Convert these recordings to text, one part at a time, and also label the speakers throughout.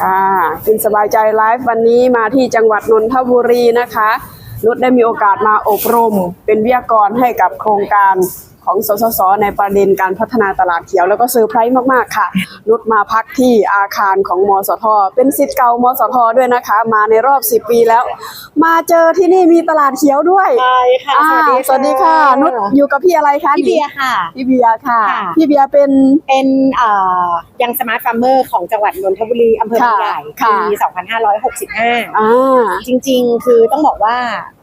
Speaker 1: ค่ะกินสบายใจไลฟ์วันนี้มาที่จังหวัดนนทบุรีนะคะนุชได้มีโอกาสมาอบรมเป็นวิทยากรให้กับโครงการ ของสสส ในประเด็นการพัฒนาตลาดเขียว แล้วก็เซอร์ไพรส์มาก ๆ ค่ะ นุชมาพักที่อาคารของมสท เป็นสิทธิ์เก่ามสท ด้วยนะคะ มาในรอบ 10 ปีแล้ว มาเจอที่นี่มีตลาดเขียวด้วย
Speaker 2: ใช่ค่ะ
Speaker 1: อ่าสวัสดีค่ะ นุชอยู่กับพี่อะไรคะ
Speaker 2: พี่เบียร์ค่ะ
Speaker 1: พี่เบียร์ค่ะ
Speaker 2: ค่ะ
Speaker 1: พี่เบียร์เป็น
Speaker 2: เป็นเอ่อยังสมาร์ทฟาร์มเมอร์ของจังหวัดนนทบุรีอำเภอบางใหญ่
Speaker 1: ค่ะ
Speaker 2: ปี 2565
Speaker 1: อ่า
Speaker 2: จริง ๆ คือต้องบอกว่าเอ่อ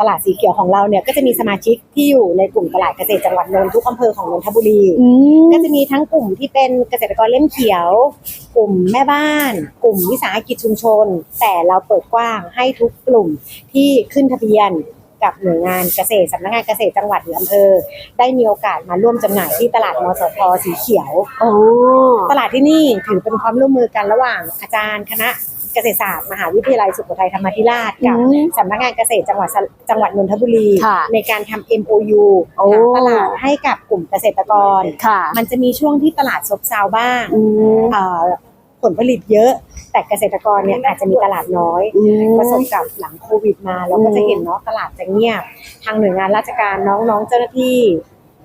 Speaker 2: ตลาดสีเขียวของเราเนี่ยก็จะมีสมาชิกที่อยู่ในกลุ่มตลาดเกษตรจังหวัดนนท์ทุกอำเภอของนนทบุรี
Speaker 1: อืม
Speaker 2: ก็จะมีทั้งกลุ่มที่เป็นเกษตรกรเล่มเขียว กลุ่มแม่บ้าน กลุ่มวิสาหกิจชุมชน แต่เราเปิดกว้างให้ทุกกลุ่มที่ขึ้นทะเบียนกับหน่วยงานเกษตรสำนักงานเกษตรจังหวัดหรืออำเภอ ได้มีโอกาสมาร่วมจำหน่ายที่ตลาดมสพสีเขียว
Speaker 1: อ๋อ
Speaker 2: ตลาดที่นี่ถือเป็นความร่วมมือกันระหว่างอาจารย์คณะ เกษตรศาสตร์มหาวิทยาลัยสุโขทัยธรรมาธิราชกับ
Speaker 1: อืม
Speaker 2: สำนักงานเกษตรจังหวัดสะจังหวัดนนทบุรี
Speaker 1: ค่ะ
Speaker 2: ในการทำ MOU
Speaker 1: โอ้
Speaker 2: หาตลาดให้กับกลุ่มเกษตรกร
Speaker 1: ค่ะ
Speaker 2: มันจะมีช่วงที่ตลาดซบเซาบ้าง
Speaker 1: อืม
Speaker 2: เอ่อผลผลิตเยอะ แต่เกษตรกรเนี่ยอาจจะมีตลาดน้อย
Speaker 1: อืม
Speaker 2: ประสบกับหลังโควิดมาเราก็จะเห็นเนาะตลาดจะเงียบ ทางหน่วยงานราชการน้องๆเจ้าหน้าที่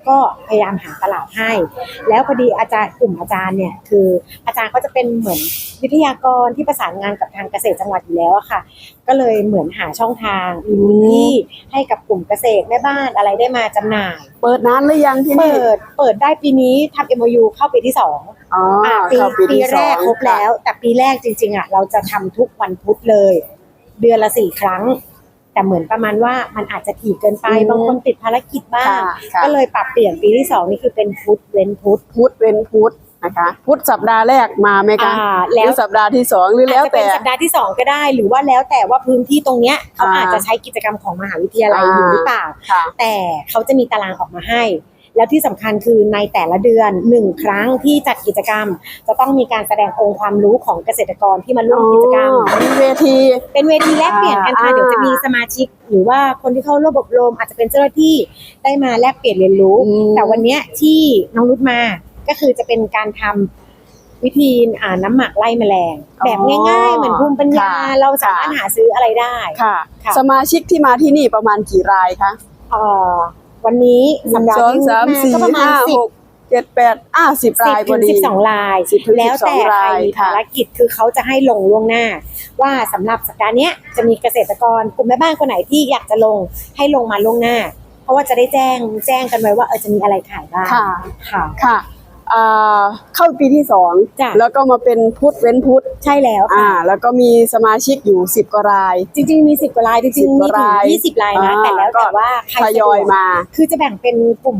Speaker 2: ก็พยายามหาตลาดให้ แล้วพอดีอาจารย์กลุ่มอาจารย์เนี่ยคืออาจารย์เขาจะเป็นเหมือนวิทยากรที่ประสานงานกับทางเกษตรจังหวัดอยู่แล้วอะค่ะ ก็เลยเหมือนหาช่องทางมีพื้นที่ให้กับกลุ่มเกษตรแม่บ้านอะไรได้มาจำหน่าย
Speaker 1: เปิดนานหรือยังที่นี่
Speaker 2: เปิดเปิดได้ปีนี้ทำ MOU เข้าปีที่สอง
Speaker 1: อ๋อ
Speaker 2: อะปี
Speaker 1: เข้า
Speaker 2: ปี
Speaker 1: ที่
Speaker 2: แรก
Speaker 1: สอง
Speaker 2: ครบแล้ว แต่ปีแรกจริงๆอะเราจะทำทุกวันพุธเลย เดือนละสี่ครั้ง แต่เหมือนประมาณว่ามันอาจจะถี่เกินไป
Speaker 1: อืม
Speaker 2: บางคนติดภารกิจบ้าง
Speaker 1: ค่ะค่ะ
Speaker 2: ก็เลยปรับเปลี่ยนปีที่สองนี่คือเป็นพุธเว้นพุธ
Speaker 1: พุธเว้นพุธนะคะ พุธสัปดาห์แรกมาไหมคะ
Speaker 2: อ่า
Speaker 1: ห
Speaker 2: แล้ว
Speaker 1: รือสัปดาห์ที่สองหรือแล้ว
Speaker 2: อาจจะเป็
Speaker 1: แต่
Speaker 2: นสัปดาห์ที่สองก็ได้ หรือว่าแล้วแต่ว่าพื้นที่ตรงเนี้ยเขา
Speaker 1: อ่า
Speaker 2: อาจจะใช้กิจกรรมของมหาวิทยาลัยอยู่หรือเปล่า
Speaker 1: ค่ะ
Speaker 2: แต่เขาจะมีตารางออกมาให้ แล้วที่สำคัญคือในแต่ละเดือนหนึ่งครั้งที่จัดกิจกรรม จะต้องมีการแสดงองค์ความรู้ของเกษตรกรที่มาร่วมกิจกรรม
Speaker 1: อ๋อมีเวที
Speaker 2: เป็นเวทีแลกเปลี่ยนกันค่ะ
Speaker 1: อ่า
Speaker 2: เดี๋ยวจะมีสมาชิก หรือว่าคนที่เข้าร่วมอบรมอาจจะเป็นเจ้าหน้าที่ได้มาแลกเปลี่ยนเรียนรู้
Speaker 1: อืม
Speaker 2: แต่วันเนี้ยที่น้องนุชมาก็คือจะเป็นการทำวิธีอ่าน้ำหมักไล่แมลง แบบง่ายๆ เหมือนภูมิปัญญา
Speaker 1: ค่ะ
Speaker 2: เราสามารถหาซื้ออะไรได้
Speaker 1: ค่ะ
Speaker 2: ค่ะ
Speaker 1: สมาชิกที่มาที่นี่ประมาณกี่รายคะ
Speaker 2: เอ่อ วันนี้สัปดาห์
Speaker 1: สอง
Speaker 2: ที่
Speaker 1: สาม
Speaker 2: นุช
Speaker 1: สี่
Speaker 2: ก็ประมาณ
Speaker 1: ห้า
Speaker 2: สิ
Speaker 1: ห
Speaker 2: บ
Speaker 1: กเจ็ดแปดอ่าสิบ
Speaker 2: สิ
Speaker 1: ราย
Speaker 2: บ
Speaker 1: พ
Speaker 2: ถึ
Speaker 1: องดี
Speaker 2: สิบสองลาย
Speaker 1: 10ถึง
Speaker 2: แล้วแต่
Speaker 1: 12
Speaker 2: ใคร
Speaker 1: ราย
Speaker 2: มี
Speaker 1: ค่ะ
Speaker 2: ภารกิจคือเขาจะให้ลงล่วงหน้า ว่าสำหรับสัปดาห์เนี้ยจะมีเกษตรกรกลุ่มแม่บ้านคนไหนที่อยากจะลงให้ลงมาล่วงหน้า เพราะว่าจะได้แจ้งแจ้งกันไว้ว่าเออจะมีอะไรขายบ้าง
Speaker 1: ค่ะ
Speaker 2: ค่ะ
Speaker 1: ค่ะ อ่าเข้าปีที่สอง
Speaker 2: จ้ะ
Speaker 1: แล้วก็มาเป็นพุธเว้นพุธ
Speaker 2: ใช่แล้ว
Speaker 1: อ่า
Speaker 2: ค่ะ
Speaker 1: แล้วก็มีสมาชิกอยู่สิบกว่าราย
Speaker 2: จริง ๆ มีสิบกว่าลายจริง
Speaker 1: 10
Speaker 2: ๆ
Speaker 1: ก
Speaker 2: มี
Speaker 1: ว่า
Speaker 2: ถึง
Speaker 1: ราย
Speaker 2: ยี่สิบลายนะ
Speaker 1: อ่า
Speaker 2: แต่แล้ว
Speaker 1: ก็
Speaker 2: แต่ว่าใคร
Speaker 1: ท
Speaker 2: สะด
Speaker 1: ยวอย
Speaker 2: ก
Speaker 1: มา
Speaker 2: คือจะแบ่งเป็นกลุ่ม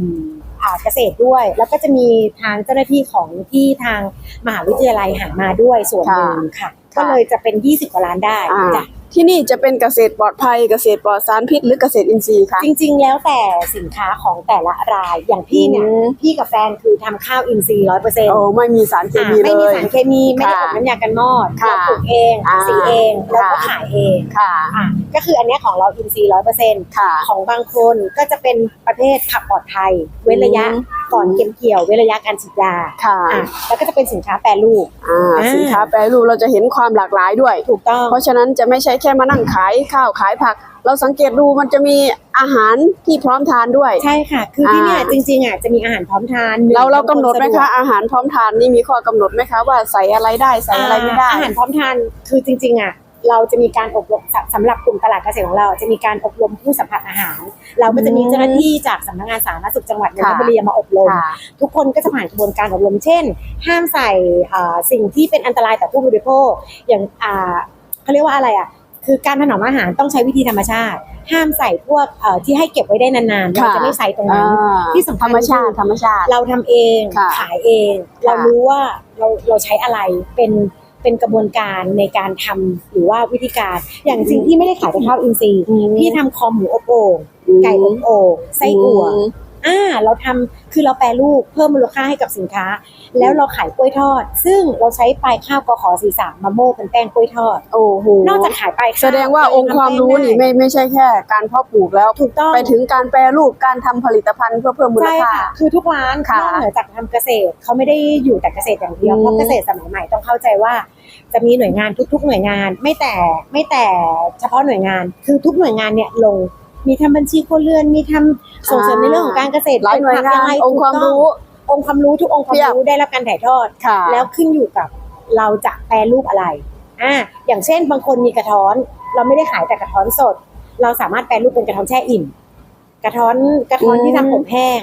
Speaker 2: อ่าเกษตรด้วย แล้วก็จะมีทางเจ้าหน้าที่ของที่ทางมหาวิทยาลัยหามาด้วยส่วนหนึ่งค่ะ
Speaker 1: ค่ะ
Speaker 2: ก็เลยจะเป็น 20กว่าล้านได้
Speaker 1: อ่า
Speaker 2: จ้ะ
Speaker 1: ที่นี่จะเป็นเกษตรปลอดภัยเกษตรปลอดสารพิษหรือเกษตรอินทรีย์คะ
Speaker 2: จริง ๆ แล้วแต่สินค้าของแต่ละรายอย่างพี่เนี่ย
Speaker 1: อืม
Speaker 2: พี่กับแฟนคือทำข้าวอินทรีย์ร้อยเปอร์เซ็นต์
Speaker 1: โอ้ไม่มีสารเคมีเล
Speaker 2: ไม่มี
Speaker 1: ย
Speaker 2: สารเคมีไม่ได้
Speaker 1: ค่ะ
Speaker 2: อบน้ำยากันมอด
Speaker 1: ค่ะ
Speaker 2: เราปลูกเอง
Speaker 1: อ่า
Speaker 2: สีเองแล้วก็
Speaker 1: ค่ะ
Speaker 2: ขายเอง
Speaker 1: ค่ะ
Speaker 2: อะก็คืออันเนี้ยของเราอินทรีย์ร้อยเปอร์เซ็นต์
Speaker 1: ค่ะ
Speaker 2: ของบางคนก็จะเป็นประเภทผักปลอดภัยเว้นระยะ
Speaker 1: อืม
Speaker 2: ก่อนเก็บเกี่ยวเว้นระยะการฉีดยา
Speaker 1: ค่ะ
Speaker 2: อะแล้วก็จะเป็นสินค้าแปรรูป
Speaker 1: อ่า
Speaker 2: อ่า
Speaker 1: สินค้าแปรรูปเราจะเห็นความหลากหลายด้วย
Speaker 2: ถูกต้อง
Speaker 1: เพราะฉะนั้นจะไม่ใช่แค่มานั่งขายข้าวขายผัก เราสังเกตดูมันจะมีอาหารที่พร้อมทานด้วย
Speaker 2: ใช่ค่ะ คือที่เนี่ย
Speaker 1: อ่า
Speaker 2: จริงๆอะจะมีอาหารพร้อมทานนึ่ง
Speaker 1: เราเรา
Speaker 2: บง
Speaker 1: กำหนดไหม
Speaker 2: สว
Speaker 1: คะอาหารพร้อมทานนี่มีข้อกำหนดไหมคะว่าใส่อะไรได้ใส่อะไรไม่ได้
Speaker 2: อาหารพร้อมทานคือจริงๆอะ เราจะมีการอบรมสำสำหรับกลุ่มตลาดเกษตรของเรา จะมีการอบรมผู้สัมผัสอาหาร เราก็จะมี
Speaker 1: อืม
Speaker 2: เจ้าหน้าที่จากสำนักงานสาธารณสุขจังหวัดนนท
Speaker 1: ค่ะ
Speaker 2: บุรีมาอบรม
Speaker 1: ค่ะ
Speaker 2: ทุกคนก็จะผ่านกระบวนการอบรมเช่น ห้ามใส่อ่าสิ่งที่เป็นอันตรายต่อผู้บริโภคอย่างอ่าเขาเรียกว่าอะไรอะคือการถนอมอาหารต้องใช้วิธีธรรมชาติ ห้ามใส่พวกเอ่อที่ให้เก็บไว้ได้นานๆเรา
Speaker 1: ค่ะ
Speaker 2: จะไม่ใส่ตรงนั้น
Speaker 1: อ่า
Speaker 2: ที่สำคัญ
Speaker 1: ธรรมชาติ
Speaker 2: คือ
Speaker 1: ธรรมชาติ
Speaker 2: เราทำเอง
Speaker 1: ค่ะ
Speaker 2: ขายเอง
Speaker 1: ค่ะ
Speaker 2: เรารู้ว่าเราเราใช้อะไรเป็น เป็นกระบวนการในการทำหรือว่าวิธีการ อย่างจริงที่ไม่ได้ขายแต่ข้าวอินทรีย์
Speaker 1: อืม
Speaker 2: พี่ทำคอหมูอบโอ่งไก่อบโอ่งไส้อั่ว
Speaker 1: ม
Speaker 2: อ่าเราทำคือเราแปรรูปเพิ่มมูลค่าให้กับสินค้า แล้วเราขายกล้วยทอด ซึ่งเราใช้ปลายข้าวกขอสีสามมาโม่เป็นแป้งกล้วยทอด
Speaker 1: โอ้โห
Speaker 2: นอกจากขายปลายข้าว
Speaker 1: แสดงว่าองค์ความรู้นี่ไม่ไม่ใช่แค่ การเพาะปลูกแล้ว
Speaker 2: ถูกต้อง
Speaker 1: ไปถึงการแปรรูปการทำผลิตภัณฑ์เพื่อเพิ่มมูล
Speaker 2: ใช่
Speaker 1: ค่า
Speaker 2: ค่ะคือทุกร้าน
Speaker 1: ค่ะ
Speaker 2: นอกเหนือจากทำเกษตรเขาไม่ได้อยู่แต่เกษตรอย่างเดียว
Speaker 1: อืม
Speaker 2: เพราะเกษตรสมัยใหม่ต้องเข้าใจว่าจะมีหน่วยงานทุก ๆ หน่วยงานไม่แต่ไม่แต่เฉพาะหน่วยงานคือทุกหน่วยงานเนี่ยลง มีทำบัญชีครัวเรือน มีทำส่งเสริมในเรื่องของการเกษตร
Speaker 1: หลายหน่วยงาน
Speaker 2: เป็
Speaker 1: องค์ความรู้
Speaker 2: องค์ความรู้ทุกองค์ความ
Speaker 1: เพียบ
Speaker 2: รู้ได้รับการถ่ายทอด
Speaker 1: ค่ะ
Speaker 2: แล้วขึ้นอยู่กับเราจะแปรรูปอะไรอ่าอย่างเช่นบางคนมีกระท้อน เราไม่ได้ขายแต่กระท้อนสด เราสามารถแปรรูปเป็นกระท้อนแช่อิ่ม กระท้อนกระท้อน
Speaker 1: อืม
Speaker 2: ที่ทำผมแห้ง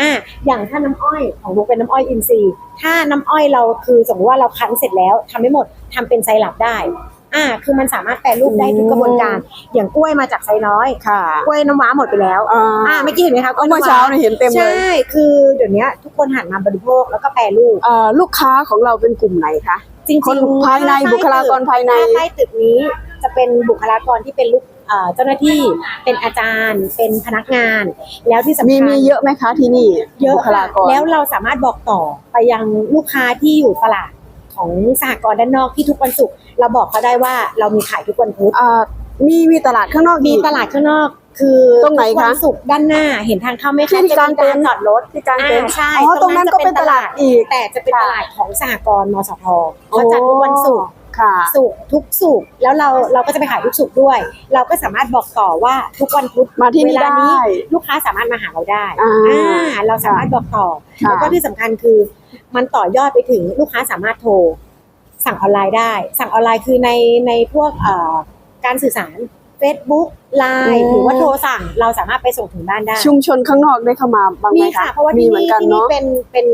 Speaker 2: อ่าอย่างถ้าน้ำอ้อยของลูกเป็นน้ำอ้อยอินทรีย์ ถ้าน้ำอ้อยเราคือสมมติว่าเราคั้นเสร็จแล้วทำไม่หมดทำเป็นไซรัปได้ อ่าคือมันสามารถแปรรูปได้ทุกกระบวนการ อย่างกล้วยมาจากไซน้อย
Speaker 1: ค่ะ
Speaker 2: กล้วยน้ำว้าหมดไปแล้ว
Speaker 1: อ่า
Speaker 2: อ่าเมื่อกี้เห็นไหมคะกล้วย
Speaker 1: เมื่อ
Speaker 2: น้ำว้
Speaker 1: เช้าเนี่ยเห็นเต็มเลย
Speaker 2: ใช่คือเดี๋ยวนี้ทุกคนหันมาบริโภคแล้วก็แปรรูป
Speaker 1: เอ่อลูกค้าของเราเป็นกลุ่มไหนคะ
Speaker 2: จริงๆ
Speaker 1: คนภายใน
Speaker 2: ถ้
Speaker 1: บุคลากรภายใน
Speaker 2: ถ้ใต้ตึกนี้จะเป็นบุคลากรที่เป็นลูกเอ่อเจ้าหน้าที่เป็นอาจารย์เป็นพนักงาน แล้วที่สำคัญ
Speaker 1: มีมีเยอะไหมคะที่นี่
Speaker 2: เยอะ
Speaker 1: บุคลากร
Speaker 2: แล้วเราสามารถบอกต่อไปยังลูกค้าที่อยู่ตลาด ของสหกรณ์ด้านนอกที่ทุกวันศุกร์เราบอกเขาได้ว่าเรามีขายทุกวันพุธ
Speaker 1: อ่ามีมีตลาดข้างนอก
Speaker 2: มี
Speaker 1: อีก
Speaker 2: ตลาดข้างนอก คือ
Speaker 1: ตรงไหนคะ
Speaker 2: ทุกวันศุกร์ด้านหน้าเห็นทางเข้าไหมคะ
Speaker 1: ที่กลางเต็นท์
Speaker 2: จะมีจอดรถ
Speaker 1: ที่กลางเต็นท์
Speaker 2: อ่าใช่
Speaker 1: อ๋อตรงนั้นก็เป็นตลาดอีก
Speaker 2: แต่จะเป็น
Speaker 1: ค่ะ
Speaker 2: ตลาดของสหกรณ์มสทเขาจัดทุกวันศุกร์
Speaker 1: ค่ะ
Speaker 2: สุกร์ทุกสุกร์แล้วเราเราก็จะไปขายทุกสุกร์ด้วย เราก็สามารถบอกต่อว่าทุกวันพุธ
Speaker 1: มาที่นี่
Speaker 2: เวลานี้
Speaker 1: ได้
Speaker 2: ลูกค้าสามารถมาหาเราได้
Speaker 1: อ่า
Speaker 2: อ่าเราสามารถบอกต่อ
Speaker 1: ค่ะ
Speaker 2: แล้วก็ที่สำคัญคือ มันต่อยอดไปถึงลูกค้าสามารถโทร สั่งออนไลน์ได้ สั่งออนไลน์คือในในพวกเอ่อการสื่อสาร Facebook ไล
Speaker 1: อื
Speaker 2: น์
Speaker 1: ม
Speaker 2: หรือว่าโทรสั่งเราสามารถไปส่งถึงบ้านได้
Speaker 1: ชุมชนข้างนอกได้เข้ามาบ้างไหม
Speaker 2: มี
Speaker 1: คะ
Speaker 2: ค่ะเพราะว่า
Speaker 1: มี
Speaker 2: ที่
Speaker 1: เหมือน
Speaker 2: นี่
Speaker 1: กัน
Speaker 2: ที่นี่
Speaker 1: เนาะ
Speaker 2: เป็นเป็น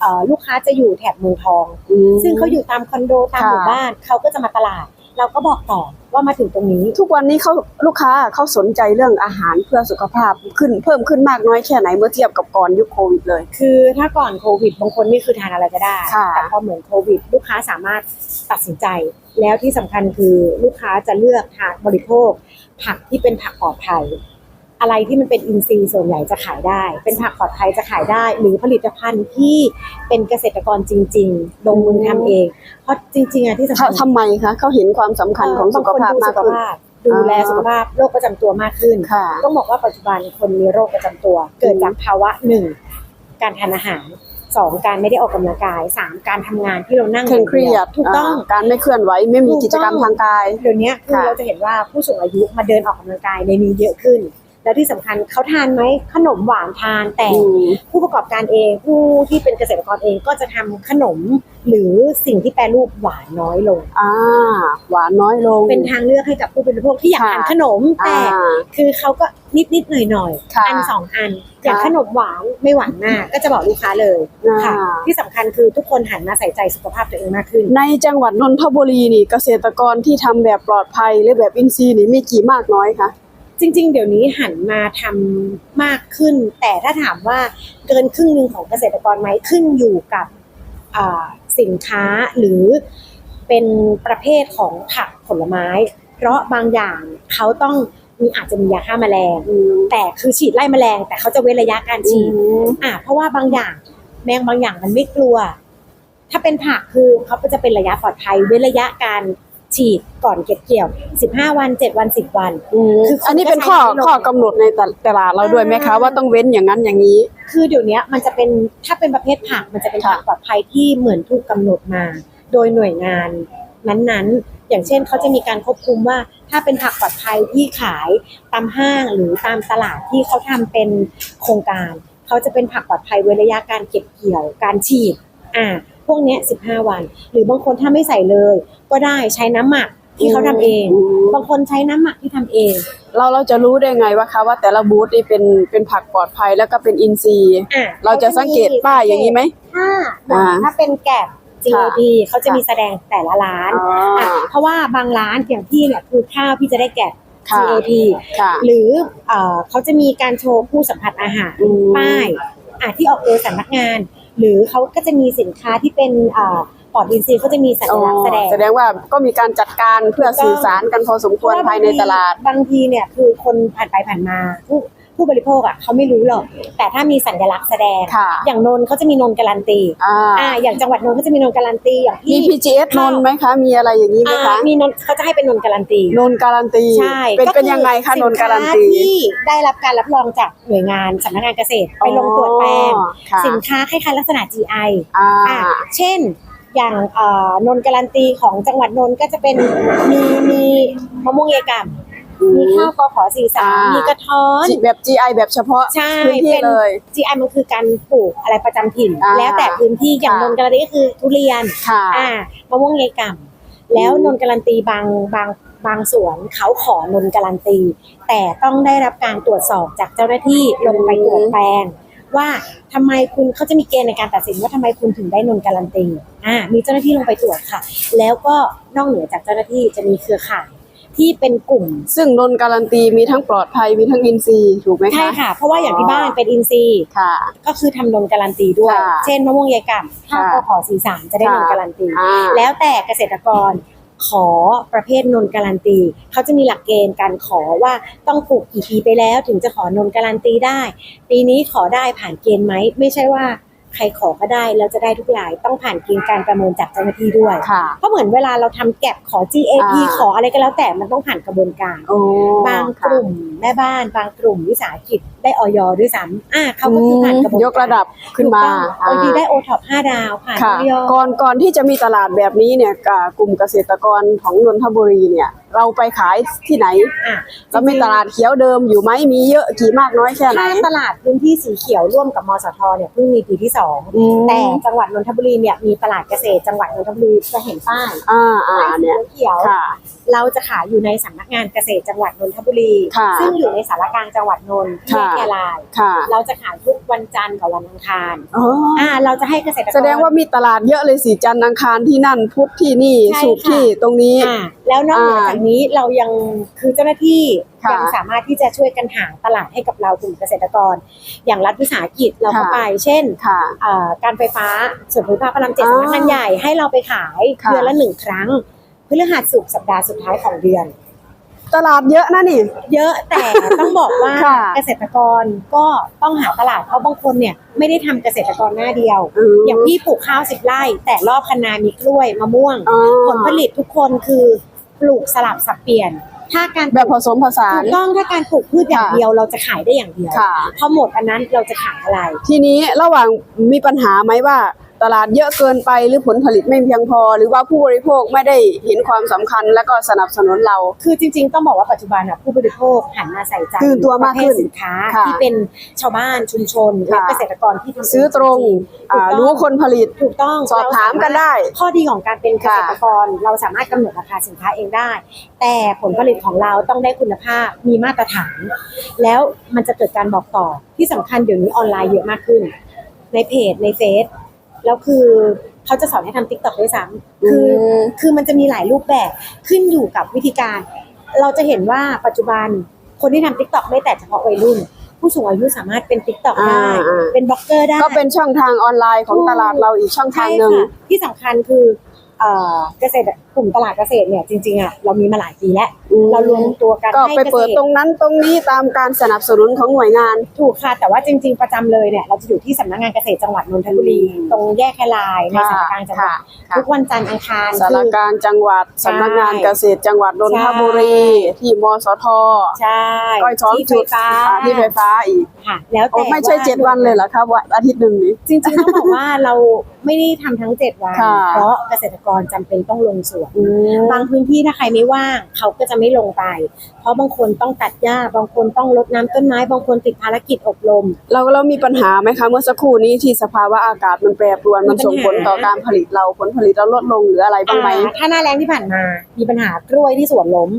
Speaker 2: เอ่อลูกค้าจะอยู่แถบเมืองทอง
Speaker 1: อืม
Speaker 2: ซึ่งเขาอยู่ตามคอนโดตาม
Speaker 1: ค่ะ
Speaker 2: หมู่บ้านเขาก็จะมาตลาด เราก็บอกต่อว่ามาถึงตรงนี้
Speaker 1: ทุกวันนี้เขาลูกค้าเขาสนใจเรื่องอาหารเพื่อสุขภาพขึ้นเพิ่มขึ้นมากน้อยแค่ไหนเมื่อเทียบกับก่อนยุคโควิดเลย
Speaker 2: คือถ้าก่อนโควิดบางคนนี่คือทานอะไรก็ได้
Speaker 1: ค่ะ
Speaker 2: แต่พอเหมือนโควิด ลูกค้าสามารถตัดสินใจ แล้วที่สำคัญคือลูกค้าจะเลือกทานบริโภค ผักที่เป็นผักปลอดภัย อะไรที่มันเป็นอินทรีย์ส่วนใหญ่จะขายได้ เป็นผักปลอดภัยจะขายได้ หรือผลิตภัณฑ์ที่เป็นเกษตรกรจริง ๆ ลงมือทำเอง เพราะจริง ๆอะที่สำคั
Speaker 1: เขา
Speaker 2: ญ
Speaker 1: ทำไมคะเขาเห็นความสำคัญของสุขภาพ
Speaker 2: บงคนดู
Speaker 1: มาก
Speaker 2: สุข
Speaker 1: ขึ้น
Speaker 2: ภาพดูแล
Speaker 1: อ่า
Speaker 2: สุขภาพโรคประจำตัวมากขึ้น
Speaker 1: ค่ะ
Speaker 2: ต้องบอกว่าปัจจุบันคนมีโรคประจำตัว เกิดจากภาวะหนึ่งการทานอาหารสองการไม่ได้ออกกำลังกายสามการทำงานที่เรานั่ง
Speaker 1: เคร่งเครียด
Speaker 2: ถูกต้องา
Speaker 1: การไม่เคลื่อนไหวไม่มีกิจกรรมทางกาย
Speaker 2: เดี๋ยวนี้คือ
Speaker 1: ค่ะ
Speaker 2: เราจะเห็นว่าผู้สูงอายุมาเดินออกกำลังกายในนี้เยอะขึ้น แล้วที่สำคัญเขาทานไหมขนมหวานทานแต่
Speaker 1: อืม
Speaker 2: ผู้ประกอบการเองผู้ที่เป็นเกษตรกรเองก็จะทำขนมหรือสิ่งที่แปรรูปหวานน้อยลง
Speaker 1: อ่าหวานน้อยลง
Speaker 2: เป็นทางเลือกให้กับผู้บริโภคที่อยาก
Speaker 1: ค่ะ
Speaker 2: ทานขนมแต่
Speaker 1: อ่า
Speaker 2: คือเขาก็นิดนิดๆหน่อยหน่อยๆ
Speaker 1: ค่ะ
Speaker 2: อันสองอันอย่าง
Speaker 1: ค่ะ
Speaker 2: ขนมหวานไม่หวานมากก็จะบอกลูกค้าเลยค่ะ
Speaker 1: อ่า
Speaker 2: ที่สำคัญคือทุกคนหันมาใส่ใจสุขภาพตัวเองมากขึ้น
Speaker 1: ในจังหวัดนนทบุรีนี่เกษตรกรที่ทำแบบปลอดภัยหรือแบบอินทรีย์นี่มีกี่มากน้อยคะ
Speaker 2: จริง ๆ เดี๋ยวนี้หันมาทำมากขึ้น แต่ถ้าถามว่าเกินครึ่งหนึ่งของเกษตรกรไหมขึ้นอยู่กับอ่าสินค้าหรือเป็นประเภทของผักผลไม้ เพราะบางอย่างเขาต้องมีอาจจะมียาฆ่าแมลง
Speaker 1: อืม
Speaker 2: แต่คือฉีดไล่แมลง แต่เขาจะเว้นระยะการฉีด
Speaker 1: อืม
Speaker 2: อะเพราะว่าบางอย่างแมงบางอย่างมันไม่กลัว ถ้าเป็นผักคือเขาก็จะเป็นระยะปลอดภัยเว้นระยะการ ฉีดก่อนเก็บเกี่ยว 15 วัน 7 วัน 10 วัน
Speaker 1: อืม
Speaker 2: คือเขา
Speaker 1: อันนี้เป็นข้อ
Speaker 2: ก็ใช้ไม่ลง
Speaker 1: ข้อกำหนดในตลาดเราด้วยไหมคะ
Speaker 2: อ่า
Speaker 1: ว่าต้องเว้นอย่างนั้นอย่างนี้
Speaker 2: คือเดี๋ยวนี้มันจะเป็นถ้าเป็นประเภทผักมันจะเป็น
Speaker 1: ค่ะ
Speaker 2: ผักปลอดภัยที่เหมือนถูกกำหนดมา โดยหน่วยงานนั้นๆ อย่างเช่นเขาจะมีการควบคุมว่า ถ้าเป็นผักปลอดภัยที่ขายตามห้างหรือตามตลาดที่เขาทำเป็นโครงการ เขาจะเป็นผักปลอดภัยเว้นระยะการเก็บเกี่ยวการฉีดอ่า พวกเนี้ย15วัน หรือบางคนถ้าไม่ใส่เลย ก็ได้ใช้น้ำหมักที่เขาทำเอง
Speaker 1: ม
Speaker 2: บางคนใช้น้ำหมักที่ทำเอง
Speaker 1: เราเราจะรู้ได้ไงว่าคะว่าแต่ละบูธนี่เป็นเป็นผักปลอดภัยแล้วก็เป็นอินทรีย์
Speaker 2: อะ
Speaker 1: เราจะสังเกตป้ายอย่างนี้ไหม
Speaker 2: ถ้า
Speaker 1: อ่า
Speaker 2: ถ้าเป็นแกะ GOP เขาจะมีแสดงแต่ละร้าน
Speaker 1: อ๋ออะ
Speaker 2: เพราะว่าบางร้านอย่างพี่เนี่ยคือข้าวพี่จะได้แกะ
Speaker 1: ค่ะ
Speaker 2: GOP
Speaker 1: ค่ะ
Speaker 2: หรือเอ่อเขาจะมีการโชว์ผู้สัมผัสอาหาร
Speaker 1: อืม
Speaker 2: ป้ายอะที่ออกโดยสำนักงาน หรือเขาก็จะมีสินค้าที่เป็นเอ่อปอดอินทรีย์เขาจะมีสัญลักษณ์แสดง
Speaker 1: แสดงว่าก็มีการจัดการเพื่อสื่อสารกันพอสมควรภายในตลาด
Speaker 2: บางทีเนี่ยคือคนผ่านไปผ่านมา ผู้ผู้บริโภคอะเขาไม่รู้หรอก แต่ถ้ามีสัญลักษณ์แสดง
Speaker 1: ค่ะ
Speaker 2: อย่างนนท์เขาจะมีนนท์การันตี
Speaker 1: อ่า
Speaker 2: อ่าอย่างจังหวัดนนท์เขาจะมีนนท์การันตีอย่าง
Speaker 1: มี
Speaker 2: ที่
Speaker 1: PGS นนท์ไหมคะ มีอะไรอย่างนี้ไหม
Speaker 2: อ่า
Speaker 1: คะ
Speaker 2: มีนนท์เขาจะให้เป็นนนท์การันตี
Speaker 1: นนท์การันตี
Speaker 2: ใช่
Speaker 1: เป็น
Speaker 2: ก็
Speaker 1: เป็น
Speaker 2: คือ
Speaker 1: ยังไงคะนนท์การันตี
Speaker 2: สิค้ที่ได้รับการรับรองจากหน่วยงานสำนักงานเกษตร ไปลงตรวจแปลง
Speaker 1: อ๋อค่ะ
Speaker 2: สินค้าคล้ายๆลักษณะ GI
Speaker 1: อ่า
Speaker 2: อ่าเช่นอย่างเอ่อนนท์การันตีของจังหวัดนนท์ก็จะเป็นมีมีมะม่วงเยกำ มีข้าวกอขอสี่สาม
Speaker 1: อ่ามี
Speaker 2: มีกระท้อน
Speaker 1: แบบ GI แบบเฉพาะ
Speaker 2: ใช่
Speaker 1: พื้นที่
Speaker 2: เป็น
Speaker 1: เลย
Speaker 2: GI มันคือการปลูกอะไรประจำถิ่น
Speaker 1: อ่า
Speaker 2: แล้วแต่พื้นที่อย่าง
Speaker 1: ค่ะ
Speaker 2: นนท์การันตีก็คือทุเรียน
Speaker 1: ค่ะ
Speaker 2: อ่ามะม่วงเยกำแล้ว
Speaker 1: อืม
Speaker 2: นนท์การันตีบางบางบางสวนเขาขอนนท์การันตี แต่ต้องได้รับการตรวจสอบจากเจ้าหน้าที่ลงไปตรวจแปลง ว่าทำไมคุณเขาจะมีเกณฑ์ในการตัดสินว่าทำไมคุณถึงได้นนท์การันตีอ่ามีเจ้าหน้าที่ลงไปตรวจค่ะ แล้วก็นอกเหนือจากเจ้าหน้าที่จะมีเครือข่าย ที่เป็นกลุ่ม
Speaker 1: ซึ่งนนท์การันตีมีทั้งปลอดภัยมีทั้งอินซีย์ถูกไหมคะ
Speaker 2: ใช่ค่ะ เพราะว่าอย่างที่บ้านเป็นอินซีย์
Speaker 1: ค่ะ
Speaker 2: ก็คือทำนนการันตีด้วย
Speaker 1: ค่ะ
Speaker 2: เช่นมะม่วงยายกับข้าว
Speaker 1: ค่ะ
Speaker 2: กอขอสีสามจะได้นนการันตี
Speaker 1: อ่า
Speaker 2: แล้วแต่เกษตรกรขอประเภทนนการันตี เขาจะมีหลักเกณฑ์การขอว่าต้องปลูกกี่ปีไปแล้ว ถึงจะขอนนการันตีได้ ปีนี้ขอได้ผ่านเกณฑ์ไหมไม่ใช่ว่า ใครขอก็ได้แล้วจะได้ทุกรายต้องผ่านเกณฑ์การประเมินจากเจ้าหน้าที่ด้วย
Speaker 1: ค่ะ
Speaker 2: เพราะเหมือนเวลาเราทำแก็บขอ GAP
Speaker 1: อ่า
Speaker 2: ขออะไรก็แล้วแต่มันต้องผ่านกระบวนการ
Speaker 1: โอ้
Speaker 2: บางกลุ่มแม่บ้านบางกลุ่มวิสาหกิจได้ออยด้วยซ้ำอ่าเขาก็คือผ่านกระบวนการ
Speaker 1: ยกระดับขึ้นมา
Speaker 2: บางทีได้โอท็อปห้าดาวผ่าน
Speaker 1: ค่ะ
Speaker 2: ออย
Speaker 1: ก่อนก่อนที่จะมีตลาดแบบนี้เนี่ยกับกลุ่มเกษตรกรของนนทบุรีเนี่ย เราไปขายที่ไหน
Speaker 2: อะ
Speaker 1: แล้วมีตลาดเขียวเดิมอยู่ไหมมีเยอะกี่มากน้อยแค่ไหน
Speaker 2: ถ้าตลาดพื้นที่สีเขียวร่วมกับมสทเนี่ยเพิ่งมีปีที่สอง
Speaker 1: อืม
Speaker 2: แต่จังหวัดนนทบุรีเนี่ยมีตลาดเกษตรจังหวัดนนทบุรีจะเห็นป้าย
Speaker 1: อ่าอ่า
Speaker 2: ป้ายสี
Speaker 1: เนี่ย
Speaker 2: เขียว
Speaker 1: ค่ะ
Speaker 2: เราจะขายอยู่ในสำนักงานเกษตรจังหวัดนนทบุรี
Speaker 1: ค่ะ
Speaker 2: ซึ่งอยู่ในสารกลางจังหวัดนนท์ที่
Speaker 1: ค่ะ
Speaker 2: แกลาย
Speaker 1: ค่ะ
Speaker 2: เราจะขายทุกวันจันทร์กับวันอังคาร
Speaker 1: อ๋อ
Speaker 2: อ่าเราจะให้เกษตรกร
Speaker 1: แสดงว่ามีตลาดเยอะเลยสิจันทร์อังคารที่นั่นพุธที่นี่
Speaker 2: ใช่
Speaker 1: ศุกร์
Speaker 2: ค่ะ
Speaker 1: ที่ตรงนี้
Speaker 2: อ่าแล้วนอกเหนือจากนี้เรายังคือเจ้าหน้าที่
Speaker 1: ค่ะ
Speaker 2: ยังสามารถที่จะช่วยกันหาตลาดให้กับเรากลุ่มเกษตรกร อย่างรัฐวิสาหกิจเราก็
Speaker 1: ค่ะ
Speaker 2: ไป เช่น
Speaker 1: ค่ะ
Speaker 2: อ่าการไฟฟ้าส่วนภูมิภาคพระรามเจ็ด
Speaker 1: อ๋อ
Speaker 2: สำนักงานใหญ่ให้เราไปขาย
Speaker 1: ค่ะ
Speaker 2: เดือนละหนึ่งครั้งพฤหัสศุกร์สัปดาห์สุดท้ายของเดือน
Speaker 1: ตลาดเยอะนะนี่
Speaker 2: เยอะแต่ ต้องบอกว่า
Speaker 1: ค่ะ
Speaker 2: เกษตรกรก็ต้องหาตลาดเพราะบางคนเนี่ยไม่ได้ทำเกษตรกรหน้าเดียว
Speaker 1: ม
Speaker 2: อย่างพี่ปลูกข้าวสิบไร่ แต่รอบคันนามีกล้วยมะม่วง
Speaker 1: อ๋อ
Speaker 2: ผลผลิตทุกคนคือ ปลูกสลับสับเปลี่ยน ถ้าการ
Speaker 1: แบบผสมผสา
Speaker 2: ถู
Speaker 1: น
Speaker 2: กต้องถ้าการปลูกพืชอย่าง
Speaker 1: ค่ะ
Speaker 2: เดียวเราจะขายได้อย่างเดียว
Speaker 1: ค่ะ
Speaker 2: พอหมดอันนั้นเราจะขายอะไร
Speaker 1: ทีนี้ระหว่างมีปัญหาไหมว่า ตลาดเยอะเกินไปหรือผลผลิตไม่เพียงพอ หรือว่าผู้บริโภคไม่ได้เห็นความสำคัญและก็สนับสนุนเรา
Speaker 2: คือจริง ๆ ต้องบอกว่าปัจจุบันอะผู้บริโภคหันมาใส่ใจ
Speaker 1: ตื่นตัวมากขึ้น
Speaker 2: ประเภทสินค้า
Speaker 1: ค่ะ
Speaker 2: ที่เป็นชาวบ้านชุมชนและ
Speaker 1: ค่ะ
Speaker 2: เกษตรกรที่ทำ
Speaker 1: ซื้อตรง
Speaker 2: ถู
Speaker 1: อ่าก
Speaker 2: ต้อง
Speaker 1: รู้คนผลิต
Speaker 2: ถูกต้อง
Speaker 1: สอบถามกันได้
Speaker 2: เรสาารถข้อดีของการเป็นเกษตรกรเราสามารถกำหนดราคาสินค้าเองได้ แต่ผลผลิตของเราต้องได้คุณภาพมีมาตรฐาน แล้วมันจะเกิดการบอกต่อที่สำคัญเดี๋ยวนี้ออนไลน์เยอะมากขึ้น ในเพจในเฟซ แล้วคือเขาจะสอนให้ทำติ๊กต็อกด้วยซ้ำคืออ
Speaker 1: ม
Speaker 2: คือมันจะมีหลายรูปแบบขึ้นอยู่กับวิธีการ เราจะเห็นว่าปัจจุบันคนที่ทำติ๊กต็อกไม่แต่เฉพาะวัยรุ่น ผู้สูงอายุสามารถเป็นติ๊กต็อกได้
Speaker 1: อ่าอ่า
Speaker 2: เป็นบล็อกเกอร์ได้
Speaker 1: ก็เป็นช่องทางออนไลน์ของตลาดเราอีกช่องทางหนึ่ง
Speaker 2: ใช่ค่ะที่สำคัญคือเอ่อเกษตร กลุ่มตลาดเกษตรเนี่ยจริงๆอะเรามีมาหลายปีแล้ว
Speaker 1: อืม
Speaker 2: เรารวมตัวกัน
Speaker 1: ก็
Speaker 2: ให้
Speaker 1: ไป
Speaker 2: เกษ
Speaker 1: เปิด
Speaker 2: ต
Speaker 1: ตรงนั้นตรงนี้ตามการสนับสนุนของหน่วยงาน
Speaker 2: ถูกค่ะ แต่ว่าจริง ๆ ประจำเลยเนี่ยเราจะอยู่ที่สำนักงานเกษตรจังหวัดนนทบุรี
Speaker 1: อืม
Speaker 2: ตรงแยกแคลายในสารกลางจังหวัด
Speaker 1: ค่ะ
Speaker 2: ทุกวันจันทร์อังคาร
Speaker 1: สารกลางจังหวัด
Speaker 2: ใช่
Speaker 1: สำนักงานเกษตรจังหวัดนนทบุรี ที่มสท
Speaker 2: ใช่
Speaker 1: ก้อยช้อน
Speaker 2: ที่ไฟ
Speaker 1: จุด
Speaker 2: ฟ้า
Speaker 1: อ่าที่ไฟฟ้าอีก
Speaker 2: ค่ะแล้ว
Speaker 1: โอ้
Speaker 2: แต่
Speaker 1: ไม่ใช่เจ็ดวันเลยเหรอครับวันอาทิตย์หนึ่งนี้
Speaker 2: จริงๆต้องบอกว่าเราไม่ได้ทำทั้งเจ็ดวัน
Speaker 1: ค่ะ
Speaker 2: เพราะเกษตรกรจำเป็นต้องลงสวน
Speaker 1: อืม
Speaker 2: บางพื้นที่ถ้าใครไม่ว่างเขาก็จะไม่ลงไป เพราะบางคนต้องตัดหญ้า บางคนต้องรดน้ำต้นไม้ บางคนติดภารกิจอบรม
Speaker 1: เราเรามีปัญหาไหมคะเมื่อสักครู่นี้ที่สภาวะอากาศมันแปรปรวนมันส่งผลต่อการผลิตเราผลผลิตเราลดลงหรืออะไรบ้างไหม
Speaker 2: อ่าถ้าหน้าแล้งที่ผ่านมา มีปัญหากล้วยที่สวนล้ม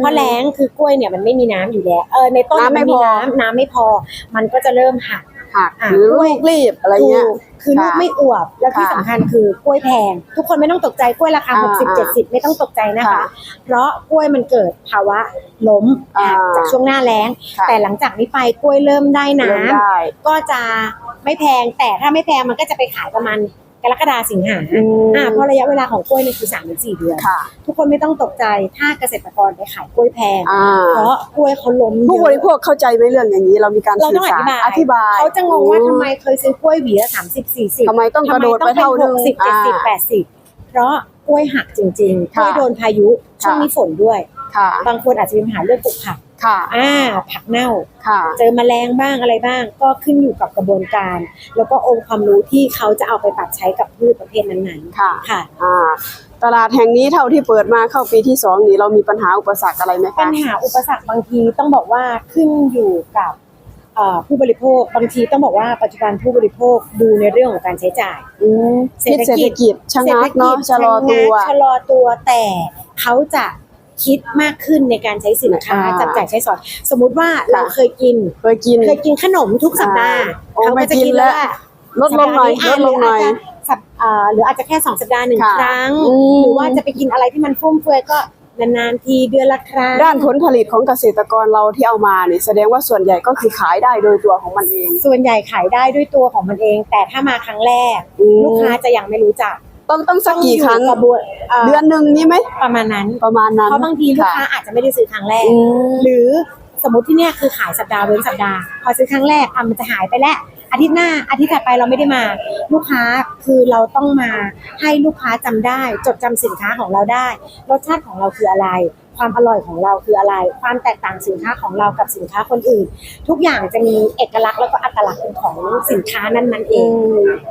Speaker 2: เพราะแล้งคือกล้วยเนี่ยมันไม่มีน้ำอยู่แล้วเออในต้น
Speaker 1: น้ำไม่
Speaker 2: มันมี
Speaker 1: พอ
Speaker 2: น้ำน้ำไม่พอ มันก็จะเริ่มหัก
Speaker 1: หัก
Speaker 2: อ่า
Speaker 1: หรือลูกรีบอะไรเงี้ย
Speaker 2: ถูกคือลูก
Speaker 1: ค่ะ
Speaker 2: ไม่อวบ แล้วที่
Speaker 1: ค่ะ
Speaker 2: สำคัญคือกล้วยแพง ทุกคนไม่ต้องตกใจกล้วยราคา
Speaker 1: อ่า
Speaker 2: 60 70 ไม่ต้องตกใจนะคะ
Speaker 1: ค่ะ
Speaker 2: เพราะกล้วยมันเกิดภาวะล้ม
Speaker 1: อ่า
Speaker 2: หักจากช่วงหน้าแล้ง
Speaker 1: ค่ะ
Speaker 2: แต่หลังจากนี้ไปกล้วยเริ่มได้น้
Speaker 1: เริ่มได้ำ
Speaker 2: ก็จะไม่แพงแต่ถ้าไม่แพงมันก็จะไปขายประมาณก รกฎาสิงหา
Speaker 1: อืม
Speaker 2: อ่าเพราะระยะเวลาของกล้วยเนี่ยคือ3-4ถึงเดือน
Speaker 1: ค่ะ
Speaker 2: ทุกคนไม่ต้องตกใจถ้าเกษตรกรไปขายกล้วยแพง
Speaker 1: อ่า
Speaker 2: เพราะกล้วยเขาล้มเยอะ
Speaker 1: ผู้บริโภคเข้าใจไหมเรื่องอย่างนี้เรามีการ
Speaker 2: เรา
Speaker 1: สื่
Speaker 2: ต้อ
Speaker 1: อง
Speaker 2: อ
Speaker 1: สาร
Speaker 2: ธิบาย
Speaker 1: อธิบาย
Speaker 2: เขาจะงงว่าทำไมเคยซื้อกล้วยหวีละสามสิบสี่สิบ
Speaker 1: ทำไมต้องกระโดดไปเท่านึง
Speaker 2: สิบเจ็ดสิบ
Speaker 1: อ่า
Speaker 2: แปดสิบเพราะกล้วยหักจริงๆก
Speaker 1: ค่ะ
Speaker 2: ล้วยโดนพายุช่วงนี้ฝนด้วย
Speaker 1: ค่ะ
Speaker 2: บางคนอาจจะมีปัญหาเรื่องปลูกผัก
Speaker 1: ค่ะ
Speaker 2: อ่าผักเน่า
Speaker 1: ค่ะ
Speaker 2: เจอแมลงบ้างอะไรบ้าง ก็ขึ้นอยู่กับกระบวนการ แล้วก็องค์ความรู้ที่เขาจะเอาไปปรับใช้กับพืชประเภทนั้น
Speaker 1: ค่ะ
Speaker 2: ๆค่ะ
Speaker 1: อ่าตลาดแห่งนี้เท่าที่เปิดมาเข้าปีที่สองนี้เรามีปัญหาอุปสรรคอะไรไหม
Speaker 2: ปั
Speaker 1: คะ
Speaker 2: ญหาอุปสรรคบางทีต้องบอกว่าขึ้นอยู่กับเอ่อผู้บริโภคบางทีต้องบอกว่าปัจจุบันผู้บริโภคดูในเรื่องของการใช้จ่าย
Speaker 1: อืมพิษเศรษฐกิจชะงักเนาะชะลอตัว
Speaker 2: ชะลอตัวแต่เขาจะ คิดมากขึ้นในการใช้สินค้า
Speaker 1: อ่า
Speaker 2: จับจ่ายใช้สอย สมมุติว่าเราเคยกิน
Speaker 1: เคยกิน
Speaker 2: เคยกินขนมทุกสัปดาห์
Speaker 1: อ่าโอ้
Speaker 2: เขา
Speaker 1: ไม่
Speaker 2: ก็จะ
Speaker 1: กิน
Speaker 2: คิด
Speaker 1: แล้
Speaker 2: แล้ววว่า
Speaker 1: ลดลงหน่อยล
Speaker 2: สัป
Speaker 1: ด
Speaker 2: ดาห์
Speaker 1: ลงหน่อยา
Speaker 2: จจะสัปเอ่อหรืออาจจะแค่สองสัปดาห์หนึ่ง
Speaker 1: ค่ะ
Speaker 2: ครั้ง
Speaker 1: อืม
Speaker 2: หรือว่าจะไปกินอะไรที่มันฟุ่มเฟือยก็นานๆทีเดือนละครั้ง
Speaker 1: ด้านผลผลิตของเกษตรกรเราที่เอามาเนี่ยแสดงว่าส่วนใหญ่ก็คือขายได้โดยตัวของมันเอง
Speaker 2: ส่วนใหญ่ขายได้ด้วยตัวของมันเอง แต่ถ้ามาครั้งแรก
Speaker 1: อืม
Speaker 2: ลูกค้าจะยังไม่รู้จัก
Speaker 1: ต้องต้องสักกี่ครั้ง
Speaker 2: ต้องอยู่กระบวนเอ่อ
Speaker 1: เดือนหนึ่งนี้ไหม
Speaker 2: ประมาณนั้น
Speaker 1: ประมาณนั้น
Speaker 2: เพราะบางทีลูกค้าอาจจะไม่ได้ซื้อครั้งแรก
Speaker 1: อืม
Speaker 2: หรือสมมติที่เนี่ยคือขายสัปดาห์เว้นสัปดาห์ พอซื้อครั้งแรกอะมันจะหายไปแล้วอาทิตย์หน้าอาทิตย์ถัดไปเราไม่ได้มา ลูกค้าคือเราต้องมาให้ลูกค้าจำได้ จดจำสินค้าของเราได้ รสชาติของเราคืออะไร ความอร่อยของเราคืออะไร ความแตกต่างสินค้าของเรากับสินค้าคนอื่น ทุกอย่างจะมีเอกลักษณ์แล้วก็อัตลักษณ์เป็นของสินค้านั้นๆเอง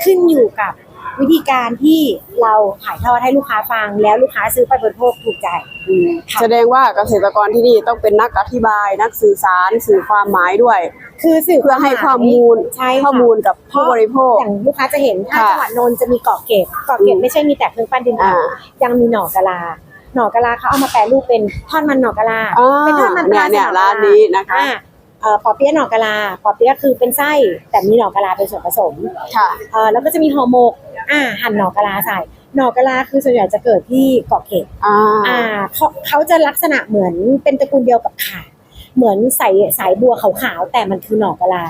Speaker 2: ขึ้นอยู่กับ วิธีการที่เราถ่ายทอดให้ลูกค้าฟัง แล้วลูกค้าซื้อไปบริโภคถูกใจ
Speaker 1: อืม
Speaker 2: ค่ะ
Speaker 1: แสดงว่าเกษตรกรที่นี่ต้องเป็นนักอธิบาย นักสื่อสารสื่อความหมายด้วย
Speaker 2: คือสื่อ
Speaker 1: เพื่อให้ข้อมูล
Speaker 2: ใช่ค่ะ
Speaker 1: ข้อมูลกับผู้บริโภค
Speaker 2: อย่างลูกค้าจะเห็นถ้า
Speaker 1: ค่ะ
Speaker 2: จังหวัดนนท์จะมีเกาะเกร็ดเกาะเกร็ด
Speaker 1: อืม
Speaker 2: ไม่ใช่มีแต่เครื่องปั้นดินเผา
Speaker 1: อ่า
Speaker 2: ยังมีหน่อกะลาหน่อกะลาเขาเอามาแปรรูปเป็นทอดมันหน่อกะลา
Speaker 1: อ่า
Speaker 2: เป็นทอดมันป
Speaker 1: เนี่
Speaker 2: ลาย
Speaker 1: เนี่ย
Speaker 2: ใส่หอ
Speaker 1: ร้าน
Speaker 2: กะล
Speaker 1: นี้นะคะ
Speaker 2: อ่าเอ่อ ปอเปี๊ยะหน่อกะลาปอเปี๊ยะคือเป็นไส้แต่มีหน่อกะลาเป็นส่วนผสม
Speaker 1: ค่ะ
Speaker 2: เอ่อแล้วก็จะมีห่อหมกอ่าหั่นหน่อกะลาใส่ หน่อกะลาคือส่วนใหญ่จะเกิดที่เกาะเกร็ด
Speaker 1: อ่า
Speaker 2: อ่าเขาเขาจะลักษณะเหมือนเป็นตระกูลเดียวกับข่าเหมือนใส่สายบัวขาวๆแต่มันคือหน่อกะลา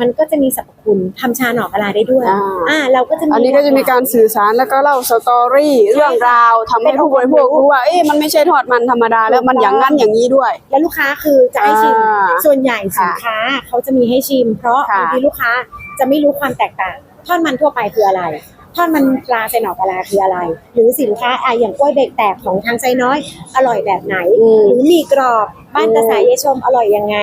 Speaker 2: มันก็จะมีสรรพคุณทำชาหน่อกะลาได้ด้วย
Speaker 1: อ่า
Speaker 2: อ่า เราก็จะมี
Speaker 1: อันนี้ก็จะมีการสื่อสารแล้วก็เล่าสตอรี่เรื่องราวทำให้ผู้บริโภครู้ว่าเอ๊ะมันไม่ใช่ทอดมันธรรมดาแล้วมันอย่างนั้นอย่างนี้ด้วย
Speaker 2: แล้วลูกค้าคือจะให้ชิม
Speaker 1: อ่า
Speaker 2: ส่วนใหญ่สินค้าเขาจะมีให้ชิม เพราะ
Speaker 1: ค่ะ
Speaker 2: บางทีลูกค้าจะไม่รู้ความแตกต่างทอดมันทั่วไปคืออะไร ทอดมันปลาใส่หน่อกะลาคืออะไร หรือสินค้าอะอย่างกล้วยเบรกแตกของทางไซน้อย อร่อยแบบไหน
Speaker 1: อืม
Speaker 2: หรือหมีกรอบบ้านตาสายยายชมอร่อยยังไง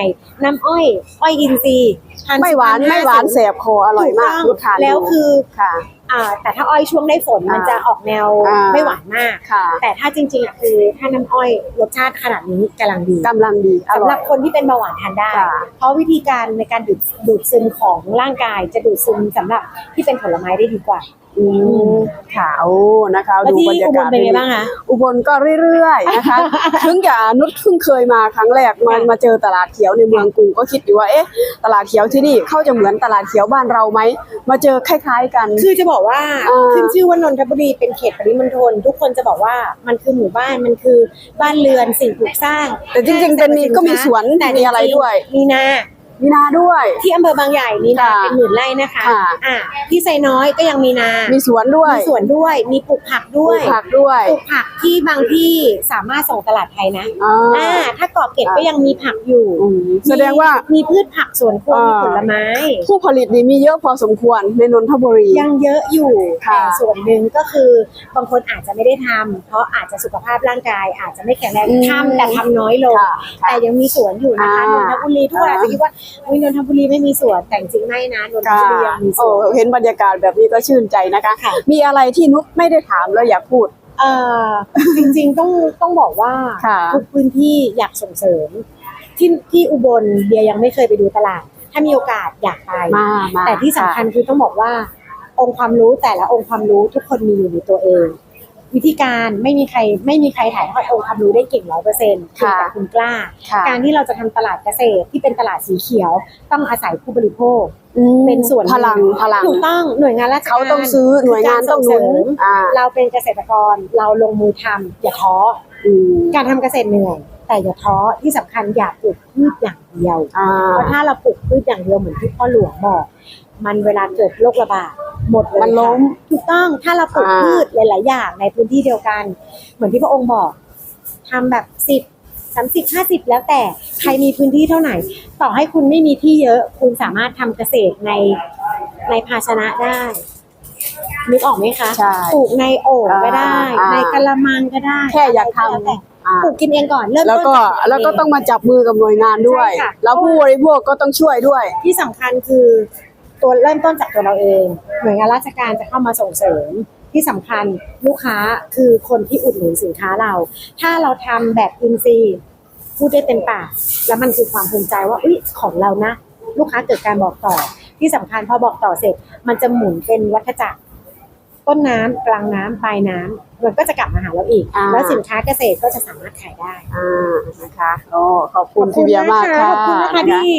Speaker 2: น้ำอ้อย อ้อยอินทรีย์ท
Speaker 1: ไม่หวาน
Speaker 2: สิบ
Speaker 1: ไม่หวานแสบคออร่อยมาก
Speaker 2: ถู
Speaker 1: ลูกทาน
Speaker 2: แล้ว
Speaker 1: ดู
Speaker 2: คือ
Speaker 1: ค่ะ
Speaker 2: อ่าแต่ถ้าอ้อยช่วงได้ฝนมัน
Speaker 1: อ่า
Speaker 2: จะออกแนว
Speaker 1: อ่า
Speaker 2: ไม่หวานมาก
Speaker 1: ค่ะ
Speaker 2: แต่ถ้าจริงๆอะคือถ้าน้ำอ้อยรสชาติขนาดนี้กำลังดี
Speaker 1: กำลังดีอ
Speaker 2: สำ
Speaker 1: ร่
Speaker 2: ห
Speaker 1: อ
Speaker 2: รั
Speaker 1: ย
Speaker 2: บคนที่เป็นเบาหวานทานได้
Speaker 1: ค่ะ
Speaker 2: เพราะวิธีการในการดูดดูดซึมของร่างกายจะดูดซึมสำหรับที่เป็นผลไม้ได้ดีกว่า
Speaker 1: อืมค่ะโอ้นะคะ
Speaker 2: แล้ว
Speaker 1: ดู
Speaker 2: ที่
Speaker 1: บรรยา
Speaker 2: อุบ
Speaker 1: กา
Speaker 2: ล
Speaker 1: ศ
Speaker 2: เป็นไงบ้างคะ
Speaker 1: อุบลก็เรื่อยๆนะคะถึงกับนุชเพิ่งเคยมาครั้งแรกมา
Speaker 2: ค่ะ
Speaker 1: มาเจอตลาดเขียวในเมืองกรุงก็คิดอยู่ว่าเอ๊ะ ตลาดเขียวที่นี่เขาจะเหมือนตลาดเขียวบ้านเราไหมมาเจอคล้าย ๆกัน
Speaker 2: คือจะบอกว่า
Speaker 1: อ่า
Speaker 2: ขึ้นชื่อว่านนทบุรีเป็นเขตปริมณฑลทุกคนจะบอกว่ามันคือหมู่บ้านมันคือบ้านเรือนสิ่งปลูกสร้าง
Speaker 1: แต่จริงๆเป็นมีก็มีสวน
Speaker 2: แต่
Speaker 1: มีอะไรด้วย
Speaker 2: มีนา
Speaker 1: มีนาด้วย
Speaker 2: ที่อำเภอบางใหญ่มีนา
Speaker 1: ค่ะ
Speaker 2: เป็นหมื่นไร่นะคะ
Speaker 1: ค่ะ
Speaker 2: อ่าที่ไซน้อยก็ยังมีนา
Speaker 1: มีสวนด้วย
Speaker 2: มีสวนด้วย มีปลูกผัก
Speaker 1: ปลู
Speaker 2: ด้วย
Speaker 1: กผักด้วย
Speaker 2: ปลูกผักที่บางที่สามารถส่งตลาดไทยนะ
Speaker 1: อ่า
Speaker 2: อ่าถ้าเกาะเกร็ดก็ยังมีผักอยู่
Speaker 1: อืมแสดงว่า
Speaker 2: มีพืชผักสวนครัว
Speaker 1: อ่ามี
Speaker 2: มีผลไม้
Speaker 1: ผู้ผลิตนี่มีเยอะพอสมควรในนนทบุรี
Speaker 2: ยังเยอะอยู่
Speaker 1: ค่ะ
Speaker 2: แต่ส่วนหนึ่งก็คือบางคนอาจจะไม่ได้ทำเพราะอาจจะสุขภาพร่างกาย อาจจะไม่แข็งแรง
Speaker 1: อืม
Speaker 2: ทำแต่ทำน้อยลง
Speaker 1: ค่ะค่ะ
Speaker 2: แต่ยังมีสวนอยู่นะคะ
Speaker 1: อ่าน
Speaker 2: นทบุรีทุกคนอาจจะคิดว่าอุ๊ยนนทบุรีไม่มีสวนแต่จริงๆไม่นะนนท
Speaker 1: ค่ะ
Speaker 2: บุรียังมีส
Speaker 1: โอ้
Speaker 2: วน
Speaker 1: เห็นบรรยากาศแบบนี้ก็ชื่นใจนะคะ
Speaker 2: ค่ะ
Speaker 1: มีอะไรที่นุชไม่ได้ถามแล้วอยากพูด
Speaker 2: เอ่อจริงๆต้องต้องบอกว่า
Speaker 1: ค่ะ
Speaker 2: ทุกพื้นที่อยากส่งเสริม ที่ที่อุบลเดียยังไม่เคยไปดูตลาด ถ้ามีโอกาสอยากไป
Speaker 1: มามา
Speaker 2: แต่ที่สำคัญคือต้องบอกว่า องค์ความรู้แต่ละองค์ความรู้ทุกคนมีอยู่ในตัวเอง วิธีการไม่มีใครไม่มีใครถ่ายทอดองค์ความรู้ได้เก่งร้อยเปอร์เซ็นต์
Speaker 1: ค่ะ
Speaker 2: แต่คุณกล้า
Speaker 1: ค่ะ
Speaker 2: การที่เราจะทำตลาดเกษตรที่เป็นตลาดสีเขียว ต้องอาศัยผู้บริโภค
Speaker 1: อืม
Speaker 2: เป็นส่วนหนึ่
Speaker 1: พลังพลัง
Speaker 2: ถูกต้องหน่วยงานราชการ
Speaker 1: เขาต้องซื้อหน่วยงานต้องหนุน
Speaker 2: คืการส่เสริม
Speaker 1: อ่า
Speaker 2: เราเป็นเกษตรกรเราลงมือทำอย่าท้อ
Speaker 1: อืม
Speaker 2: การทำเกษตรเหนื่อยแต่อย่าท้อที่สำคัญอย่าปลูกพืชอย่างเดียว
Speaker 1: อ่า
Speaker 2: เพราะถ้าเราปลูกพืชอย่างเดียวเหมือนที่พ่อหลวงบอก มันเวลาเกิดโรคระบาด หมดเลย
Speaker 1: มันล้ม
Speaker 2: ค่ะถูกต้องถ้าเราปลูก
Speaker 1: อ่า
Speaker 2: พืชหลายๆอย่างในพื้นที่เดียวกัน เหมือนที่พระองค์บอกทำแบบสิบสามสิบห้าสิบแล้วแต่ใครมีพื้นที่เท่าไหร่ ต่อให้คุณไม่มีที่เยอะ คุณสามารถทำเกษตรในในภาชนะได้ นึกออกไหมคะ
Speaker 1: ใช่
Speaker 2: ปลูกในโอ่งก็ได้
Speaker 1: อ่า
Speaker 2: ในกะละมังก็ได้
Speaker 1: แค่อยากทะ
Speaker 2: ไรก็แล้วแต่ำ
Speaker 1: อ่า
Speaker 2: ปลูกกินเองก่อนเริ่ม
Speaker 1: แล้ว
Speaker 2: ต้น
Speaker 1: ก็
Speaker 2: จากตัวเแล้
Speaker 1: วก็ต้องมาจับมือกับหน่วยงานด้วย
Speaker 2: ใช่ค่ะ
Speaker 1: แล้วผู้บริโภคก็ต้องช่วยด้วย
Speaker 2: ที่สำคัญคือ ตัวเริ่มต้นจากตัวเราเอง หน่วยงานราชการจะเข้ามาส่งเสริมที่สำคัญลูกค้าคือคนที่อุดหนุนสินค้าเรา ถ้าเราทำแบบอินซีย์พูดได้เต็มปากแล้วมันคือความภูมิใจว่าอุ๊ยของเรานะ ลูกค้าเกิดการบอกต่อ ที่สำคัญพอบอกต่อเสร็จ มันจะหมุนเป็นวัฏจักร ต้นน้ำกลางน้ำปลายน้ำมันก็จะกลับมาหาเราอีก
Speaker 1: อ่า
Speaker 2: แล้วสินค้าเกษตรก็จะสามารถขายได้
Speaker 1: อ่านะคะโอ้ขอบคุณพี่เบียร์มากค่ะ
Speaker 2: ขอบคุณนะคะ
Speaker 1: นะคะ
Speaker 2: ที่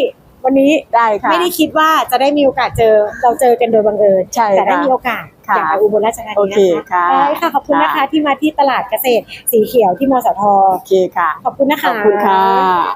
Speaker 2: วันนี้
Speaker 1: ได้ค่ะ
Speaker 2: ไม่ได้คิดว่าจะได้มีโอกาสเจอเราเจอกันโดยบังเอิญ
Speaker 1: ใช่
Speaker 2: แต่ได้
Speaker 1: ค่ะ
Speaker 2: มีโอกาส
Speaker 1: ค่ะ
Speaker 2: อยากไปอุบลราชธานี
Speaker 1: โอเค
Speaker 2: นะคะ
Speaker 1: ค่ะ
Speaker 2: ได้ค่ะขอบคุณนะคะ
Speaker 1: ค่ะ
Speaker 2: ที่มาที่ตลาดเกษตรสีเขียวที่มสท
Speaker 1: โอเคค่ะ
Speaker 2: ขอบคุณนะคะ
Speaker 1: ขอบคุณค่ะ